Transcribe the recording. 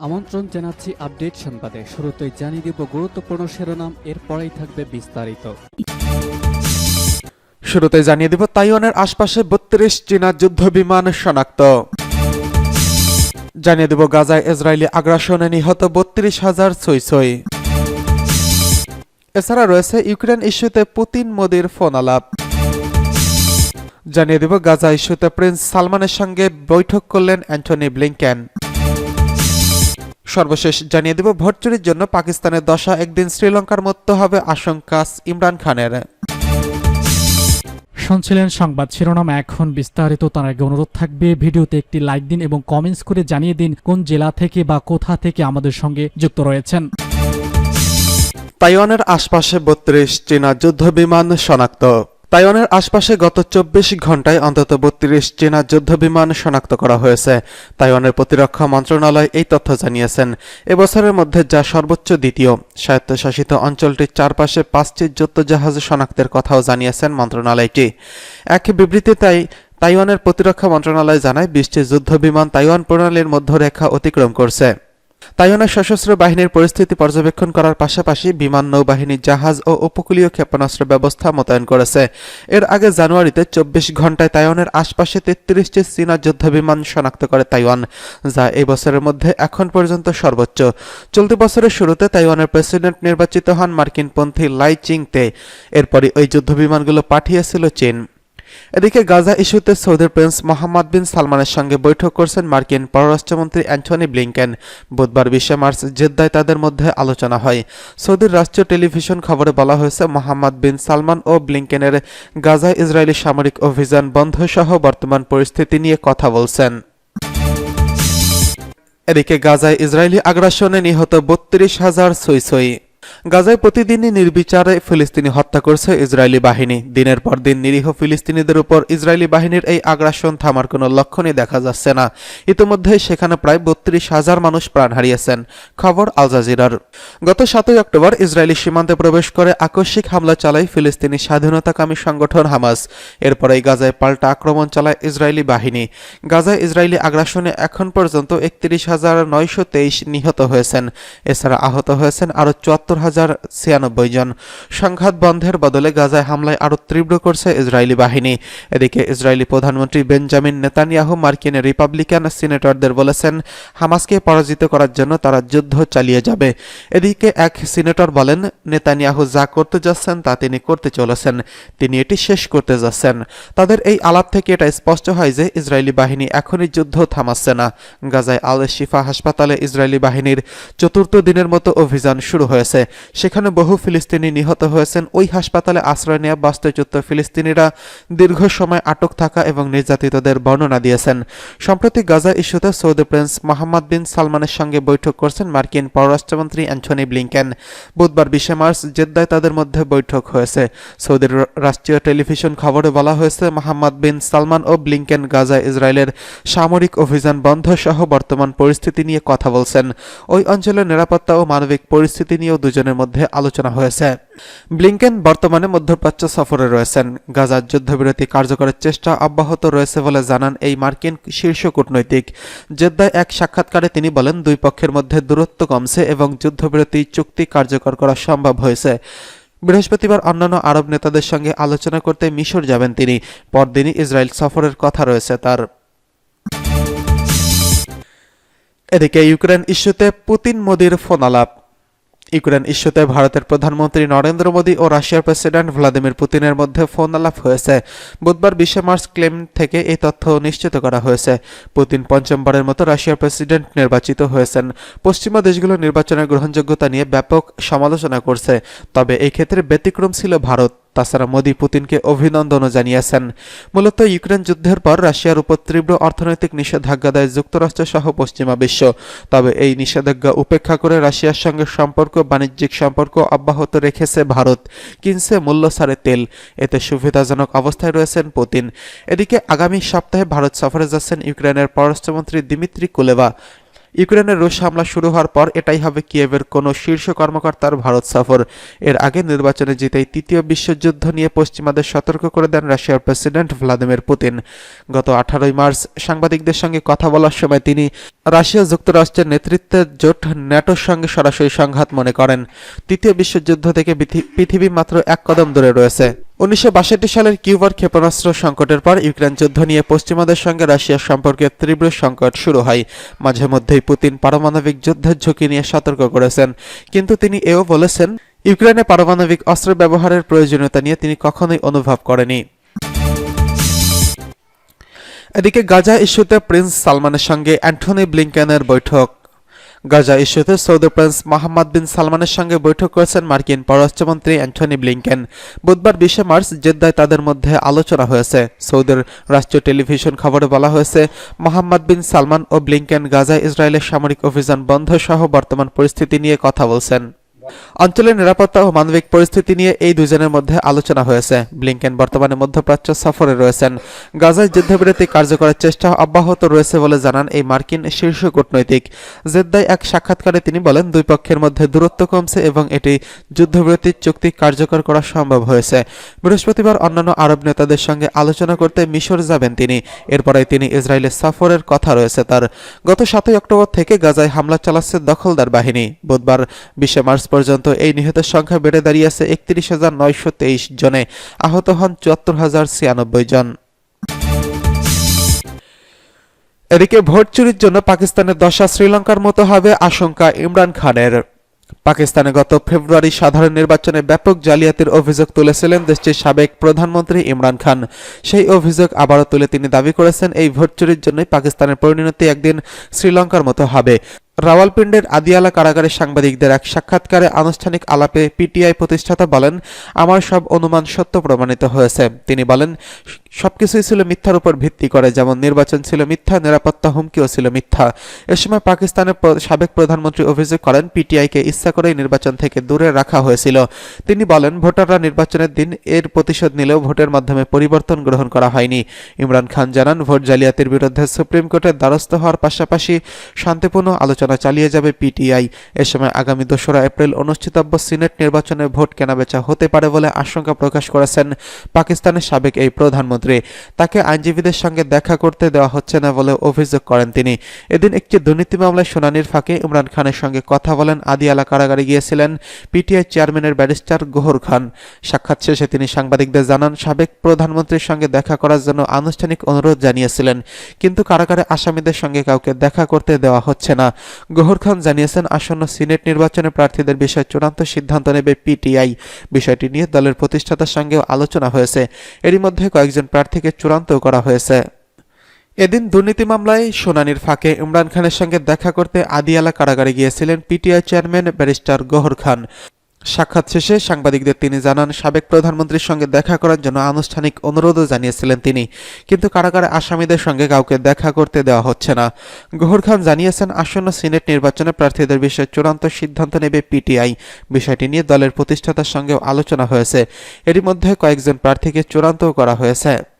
আমন্ত্রণ জানাচ্ছি আপডেট সংবাদে। শুরুতেই জানিয়ে দিব গুরুত্বপূর্ণ শিরোনাম, এরপরেই থাকবে বিস্তারিত। শুরুতে জানিয়ে দিব তাইওয়ানের আশপাশে বত্রিশ চীনা যুদ্ধ বিমান শনাক্ত। জানিয়ে দিব গাজায় ইসরায়েলি আগ্রাসনে নিহত বত্রিশ হাজার ছই ছই এছাড়া রয়েছে ইউক্রেন ইস্যুতে পুতিন মোদির ফোন আলাপ জানিয়ে দিব গাজা ইস্যুতে প্রিন্স সালমানের সঙ্গে বৈঠক করলেন অ্যান্টনি ব্লিংকেন। সর্বশেষ জানিয়ে দিব ভোট চুরির জন্য পাকিস্তানের দশা একদিন শ্রীলঙ্কার মতো হবে আশঙ্কা ইমরান খানের। শুনছিলেন সংবাদ শিরোনাম এখন বিস্তারিত তার আগে অনুরোধ থাকবে ভিডিওতে একটি লাইক দিন এবং কমেন্টস করে জানিয়ে দিন কোন জেলা থেকে বা কোথা থেকে আমাদের সঙ্গে যুক্ত রয়েছেন। তাইওয়ানের আশপাশে বত্রিশ চীনা যুদ্ধ বিমান শনাক্ত। তাইওয়ানের আশপাশে গত চব্বিশ ঘন্টায় অন্তত বত্রিশ চীনা যুদ্ধ বিমান শনাক্ত করা হয়েছে। তাইওয়ানের প্রতিরক্ষা মন্ত্রণালয় এই তথ্য জানিয়েছেন। এবছরের মধ্যে যা সর্বোচ্চ দ্বিতীয়, স্বায়ত্তশাসিত অঞ্চলটির চারপাশে পাঁচটি যুদ্ধজাহাজ শনাক্তের কথাও জানিয়েছেন মন্ত্রণালয়টি। এক বিবৃতি তাই তাইওয়ানের প্রতিরক্ষা মন্ত্রণালয় জানায়, বিশটি যুদ্ধ বিমান তাইওয়ান প্রণালীর মধ্যরেখা অতিক্রম করছে। তাইওয়ানের সশস্ত্র বাহিনীর পরিস্থিতি পর্যবেক্ষণ করার পাশাপাশি বিমান নৌবাহিনী, জাহাজ ও উপকূলীয় ক্ষেপণাস্ত্র ব্যবস্থা মোতায়েন করেছে। এর আগে জানুয়ারিতে চব্বিশ ঘন্টায় তাইওয়ানের আশপাশে তেত্রিশটি চীনা যুদ্ধ বিমান শনাক্ত করে তাইওয়ান, যা এই বছরের মধ্যে এখন পর্যন্ত সর্বোচ্চ। চলতি বছরের শুরুতে তাইওয়ানের প্রেসিডেন্ট নির্বাচিত হন মার্কিনপন্থী লাই চিংতে। এরপরই ওই যুদ্ধ বিমানগুলো পাঠিয়েছিল চীন। এদিকে গাজা ইস্যুতে সৌদির প্রিন্স মোহাম্মদ বিন সালমানের সঙ্গে বৈঠক করছেন মার্কিন পররাষ্ট্রমন্ত্রী অ্যান্টনি ব্লিংকেন। বুধবার বিশে মার্চ জেদ্দায় তাদের মধ্যে আলোচনা হয়। সৌদির রাষ্ট্রীয় টেলিভিশন খবরে বলা হয়েছে, মোহাম্মদ বিন সালমান ও ব্লিংকেনের গাজা ইসরায়েলি সামরিক অভিযান বন্ধ সহ বর্তমান পরিস্থিতি নিয়ে কথা বলছেন। এদিকে গাজায় ইসরায়েলি আগ্রাসনে নিহত বত্রিশ হাজার ছই গাজায় প্রতিদিনই নির্বিচারে ফিলিস্তিনি হত্যা করছে ইসরায়েলি বাহিনী। দিনের পর দিন নিরীহ ফিলিস্তিনিদের উপর ইসরায়েলি বাহিনীর এই আগ্রাসন থামার কোনো লক্ষণই দেখা যাচ্ছে না। ইতিমধ্যে সেখানে প্রায় বত্রিশ হাজার মানুষ প্রাণ হারিয়েছেন, খবর আল জাজিরার। গত সাতই অক্টোবর ইসরায়েলি সীমান্তে প্রবেশ করে আকস্মিক হামলা চালায় ফিলিস্তিনি স্বাধীনতাকামী সংগঠন হামাস। এরপরেই গাজায় পাল্টা আক্রমণ চালায় ইসরায়েলি বাহিনী। গাজায় ইসরায়েলি আগ্রাসনে এখন পর্যন্ত একত্রিশ হাজার নয়শো তেইশ নিহত হয়েছেন। এছাড়া আহত হয়েছেন আরও চুয়াত্তর হাজার ছিয়ানব্বই জন। সংঘাত বন্ধের বদলে গাজায় হামলায় আরও তীব্র করছে ইসরায়েলি বাহিনী। এদিকে ইসরায়েলি প্রধানমন্ত্রী বেঞ্জামিন নেতানিয়াহু মার্কিন রিপাবলিকান সিনেটরদের বলেছেন, হামাসকে পরাজিত করার জন্য তারা যুদ্ধ চালিয়ে যাবে। এদিকে এক সিনেটর বলেন, নেতানিয়াহু যা করতে যাচ্ছেন তা তিনি করতে চলেছেন, তিনি এটি শেষ করতে যাচ্ছেন। তাদের এই আলাপ থেকে এটা স্পষ্ট হয় যে ইসরায়েলি বাহিনী এখনই যুদ্ধ থামাচ্ছে না। গাজায় আল শিফা হাসপাতালে ইসরায়েলি বাহিনীর চতুর্থ দিনের মতো অভিযান শুরু হয়েছে। সেখানে বহু ফিলিস্তিনি নিহত হয়েছেন। ওই হাসপাতালে আশ্রয় নেওয়া বাস্তুচ্যুত ফিলিস্তিনিরা দীর্ঘ সময় আটক থাকা এবং নির্যাতিতদের বর্ণনা দিয়েছেন। সম্প্রতি গাজা ইস্যুতে সৌদি প্রিন্স মোহাম্মদ বিন সালমানের সঙ্গে বৈঠক করছেন মার্কিন পররাষ্ট্রমন্ত্রী অ্যান্থনি ব্লিংকেন। বুধবার বিশে মার্চ জেদ্দায় তাদের মধ্যে বৈঠক হয়েছে। সৌদির রাষ্ট্রীয় টেলিভিশন খবরে বলা হয়েছে, মোহাম্মদ বিন সালমান ও ব্লিংকেন গাজা ইসরায়েলের সামরিক অভিযান বন্ধ সহ বর্তমান পরিস্থিতি নিয়ে কথা বলছেন। ওই অঞ্চলের নিরাপত্তা ও মানবিক পরিস্থিতি নিয়েও দুজনের মধ্যে আলোচনা হয়েছে। ব্লিংকেন বর্তমানে মধ্যপ্রাচ্য সফরে রয়েছেন। গাজার যুদ্ধবিরতি কার্যকরের চেষ্টা অব্যাহত রয়েছে বলে জানান এই মার্কিন শীর্ষ কূটনৈতিক। জেদ্দায় এক সাক্ষাৎকারে তিনি বলেন, দুই পক্ষের মধ্যে দূরত্ব কমছে এবং যুদ্ধবিরতি চুক্তি কার্যকর করা সম্ভব হয়েছে। বৃহস্পতিবার অন্যান্য আরব নেতাদের সঙ্গে আলোচনা করতে মিশর যাবেন তিনি। পরদিনই ইসরায়েল সফরের কথা রয়েছে তার। এদিকে ইউক্রেন ইস্যুতে পুতিন মোদির ফোন আলাপ। ইউক্রেন ইস্যুতে ভারতের প্রধানমন্ত্রী নরেন্দ্র মোদী ও রাশিয়ার প্রেসিডেন্ট ভ্লাদিমির পুতিনের মধ্যে ফোন আলাপ হয়েছে। বুধবার বিশে মার্চ ক্লেম থেকে এই তথ্য নিশ্চিত করা হয়েছে। পুতিন পঞ্চমবারের মতো রাশিয়ার প্রেসিডেন্ট নির্বাচিত হয়েছেন। পশ্চিমা দেশগুলো নির্বাচনের গ্রহণযোগ্যতা নিয়ে ব্যাপক সমালোচনা করছে। তবে এই ক্ষেত্রে ব্যতিক্রম ছিল ভারত। তাছাড়া মোদী পুতিনকে অভিনন্দনও জানিয়েছেন। মূলত ইউক্রেন যুদ্ধের পর রাশিয়ার উপর তীব্র অর্থনৈতিক নিষেধাজ্ঞা দেয় যুক্তরাষ্ট্র সহ পশ্চিমা বিশ্ব। তবে এই নিষেধাজ্ঞা উপেক্ষা করে রাশিয়ার সঙ্গে সম্পর্ক, বাণিজ্যিক সম্পর্ক অব্যাহত রেখেছে ভারত। কিনছে মূল্য ছাড়ে তেল। এতে সুবিধাজনক অবস্থায় রয়েছেন পুতিন। এদিকে আগামী সপ্তাহে ভারত সফরে যাচ্ছেন ইউক্রেনের পররাষ্ট্রমন্ত্রী দিমিত্রি কুলেবা। ইউক্রেনের রুশ হামলা শুরু হওয়ার পর এটাই হবে কিয়েভের কোনো শীর্ষ কর্মকর্তার ভারত সফর। এর আগে নির্বাচনে জিতেই তৃতীয় বিশ্বযুদ্ধ নিয়ে পশ্চিমাদের সতর্ক করে দেন রাশিয়ার প্রেসিডেন্ট ভ্লাদিমির পুতিন। গত আঠারোই মার্চ সাংবাদিকদের সঙ্গে কথা বলার সময় তিনি রাশিয়া যুক্তরাষ্ট্রের নেতৃত্বের জোট ন্যাটোর সঙ্গে সরাসরি সংঘাত মনে করেন। তৃতীয় বিশ্বযুদ্ধ থেকে পৃথি- পৃথিবী মাত্র এক কদম দূরে রয়েছে। উনিশশো বাষট্টি সালের কিউবার ক্ষেপণাস্ত্র সংকটের পর ইউক্রেন যুদ্ধ নিয়ে পশ্চিমাদের সঙ্গে রাশিয়ার সম্পর্কের তীব্র সংকট শুরু হয়। মাঝে মধ্যেই পুতিন পারমাণবিক যুদ্ধের ঝুঁকি নিয়ে সতর্ক করেছেন। কিন্তু তিনি এও বলেছেন, ইউক্রেনে পারমাণবিক অস্ত্র ব্যবহারের প্রয়োজনীয়তা নিয়ে তিনি কখনোই অনুভব করেনি এদিকে গাজা ইস্যুতে প্রিন্স সালমানের সঙ্গে অ্যান্টনি ব্লিংকেনের বৈঠক। গাজা ইস্যুতে সৌদি প্রিন্স মোহাম্মদ বিন সালমানের সঙ্গে বৈঠক করেছেন মার্কিন পররাষ্ট্রমন্ত্রী অ্যান্টনি ব্লিংকেন। বুধবার বিশে মার্চ জেদ্দায় তাদের মধ্যে আলোচনা হয়েছে। সৌদির রাষ্ট্রীয় টেলিভিশন খবরে বলা হয়েছে মোহাম্মদ বিন সালমান ও ব্লিংকেন গাজা ইসরায়েলের সামরিক অভিযান বন্ধ সহ বর্তমান পরিস্থিতি নিয়ে কথা বলছেন। অঞ্চলের নিরাপত্তা ও মানবিক পরিস্থিতি নিয়ে এই দুজনের মধ্যে আলোচনা হয়েছে। ব্লিংকেন বর্তমানে মধ্যপ্রাচ্য সফরে রয়েছেন। গাজায় যুদ্ধবিরতি কার্যকরের চেষ্টা অব্যাহত রয়েছে বলে জানান এই মার্কিন শীর্ষ কূটনৈতিক। জেদ্দায় এক সাক্ষাৎকারে তিনি বলেন, দুই পক্ষের মধ্যে দূরত্ব কমছে এবং এটি যুদ্ধবিরতির চুক্তি কার্যকর করা সম্ভব হয়েছে। বৃহস্পতিবার অন্যান্য আরব নেতাদের সঙ্গে আলোচনা করতে মিশর যাবেন তিনি। এরপরে তিনি ইসরায়েলের সফরের কথা রয়েছে তার। গত সাতই অক্টোবর থেকে গাজায় হামলা চালাচ্ছে দখলদার বাহিনী। বুধবার বিশে মার্চ পর্যন্ত এই নিহতের সংখ্যা বেড়ে দাঁড়িয়েছে একত্রিশ হাজার নয়শো তেইশ জনে। আহত হন চুয়াত্তর হাজার ছিয়ানব্বই জন। এদিকে ভোট চুরির জন্য পাকিস্তানের দশা শ্রীলঙ্কার মতো হবে আশঙ্কা ইমরান খানের। পাকিস্তানে গত ফেব্রুয়ারি সাধারণ নির্বাচনে ব্যাপক জালিয়াতির অভিযোগ তুলেছিলেন দেশটির সাবেক প্রধানমন্ত্রী ইমরান খান। সেই অভিযোগ আবারও তুলে তিনি দাবি করেছেন, এই ভোট চুরির জন্যই পাকিস্তানের পরিণতি একদিন শ্রীলঙ্কার মতো হবে। রাওয়ালপিন্ডের আদিয়ালা কারাগারের সাংবাদিকদের এক সাক্ষাৎকারে আনুষ্ঠানিক আলাপে পিটিআই প্রতিষ্ঠাতা বলেন, আমার সব অনুমান সত্য প্রমাণিত হয়েছে। তিনি বলেন, সবকিছুই ছিল মিথ্যার উপর ভিত্তি করে, যেমন নির্বাচন ছিল মিথ্যা, নিরাপত্তা হুমকিও ছিল মিথ্যা। এ সময় পাকিস্তানের সাবেক প্রধানমন্ত্রী অভিযোগ করেন, পিটিআইকে ইচ্ছা করেই নির্বাচন থেকে দূরে রাখা হয়েছিল। তিনি বলেন, ভোটাররা নির্বাচনের দিন এর প্রতিশোধ নিলেও ভোটের মাধ্যমে পরিবর্তন গ্রহণ করা হয়নি। ইমরান খান জানান, ভোট জালিয়াতির বিরুদ্ধে সুপ্রিম কোর্টের দ্বারস্থ হওয়ার পাশাপাশি শান্তিপূর্ণ আলোচনা চালিয়ে যাবে পিটিআই। এ সময় আগামী দোসরা এপ্রিল অনুষ্ঠিতব্য সিনেট নির্বাচনে ভোট কেনাবেচা হতে পারে বলে আশঙ্কা প্রকাশ করেছেন পাকিস্তানের সাবেক এই প্রধানমন্ত্রী। তাকে আইনজীবীদের সঙ্গে দেখা করতে দেওয়া হচ্ছে না বলে অভিযোগ করেন তিনি। এদিন একটি দুর্নীতি মামলায় শুনানির ফাঁকে ইমরান খানের সঙ্গে কথা বলেন আদিয়ালা কারাগারে গিয়েছিলেন পিটিআই চেয়ারম্যানের ব্যারিস্টার গোহর খান। সাক্ষাৎ শেষে তিনি সাংবাদিকদের জানান, সাবেক প্রধানমন্ত্রীর সঙ্গে দেখা করার জন্য আনুষ্ঠানিক অনুরোধ জানিয়েছিলেন, কিন্তু কারাগারে আসামিদের সঙ্গে কাউকে দেখা করতে দেওয়া হচ্ছে না। গোহর খান জানিয়েছেন, আসন্ন সিনেট নির্বাচনে প্রার্থীদের বিষয়ে চূড়ান্ত সিদ্ধান্ত নেবে পিটিআই। বিষয়টি নিয়ে দলের প্রতিষ্ঠাতার সঙ্গেও আলোচনা হয়েছে। এরই মধ্যে কয়েকজন প্রার্থীকে চূড়ান্ত করা হয়েছে। এদিন দুর্নীতি মামলায় শুনানির ফাঁকে ইমরান খানের সঙ্গে দেখা করতে আদিয়ালা কারাগারে গিয়েছিলেন PTI chairman barrister Gohar Khan. সাক্ষাৎ শেষে সাংবাদিকদের তিনি জানান, সাবেক প্রধানমন্ত্রীর সঙ্গে দেখা করার জন্য আনুষ্ঠানিক অনুরোধও জানিয়েছিলেন তিনি। কিন্তু কারাগারে আসামিদের সঙ্গে কাউকে দেখা করতে দেওয়া হচ্ছে না। গহর খান জানিয়েছেন, আসন্ন সিনেট নির্বাচনে প্রার্থীদের বিষয়ে চূড়ান্ত সিদ্ধান্ত নেবে পিটিআই। বিষয়টি নিয়ে দলের প্রতিষ্ঠাতার সঙ্গেও আলোচনা হয়েছে। এরই মধ্যে কয়েকজন প্রার্থীকে চূড়ান্তও করা হয়েছে।